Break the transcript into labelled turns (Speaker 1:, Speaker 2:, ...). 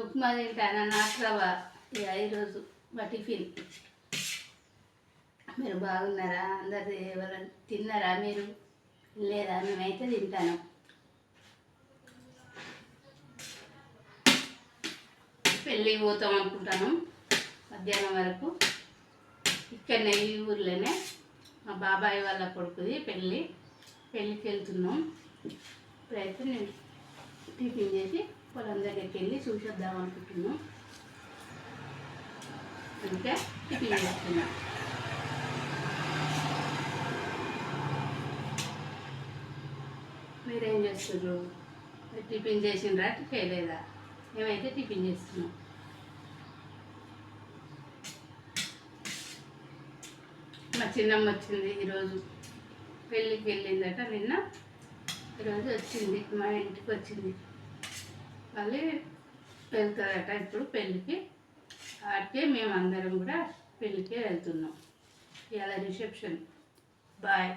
Speaker 1: ఉప్మా తింటాను నాట్రవ ఇక ఈరోజు మా టిఫిన్ మీరు బాగున్నారా? అందరు ఎవరైనా తిన్నారా మీరు? లేదా మేమైతే తింటాను. పెళ్ళి పోతాం అనుకుంటాను మధ్యాహ్నం వరకు. ఇక్కడనే ఈ ఊర్లోనే మా బాబాయ్ వాళ్ళ కొడుకుది పెళ్ళి. పెళ్ళికి వెళ్తున్నాం. ఇప్పుడైతే నేను టిఫిన్ చేసి పొలం దగ్గరికి వెళ్ళి చూసేద్దాం అనుకుంటున్నాం. అందుకే టిఫిన్ చేస్తున్నా. మీరేం చేస్తున్నారు మీరు టిఫిన్ చేసిండ్రా? చేయలేదా మేమైతే టిఫిన్ చేస్తున్నాం. మా చిన్నమ్మ వచ్చింది ఈరోజు. పెళ్ళికి వెళ్ళిందట నిన్న. ఈరోజు వచ్చింది మా ఇంటికి వచ్చింది. మళ్ళీ వెళ్తారట ఇప్పుడు పెళ్ళికి ఆడికే మేమందరం కూడా పెళ్ళికే వెళ్తున్నాం. ఇలా రిసెప్షన్. బాయ్.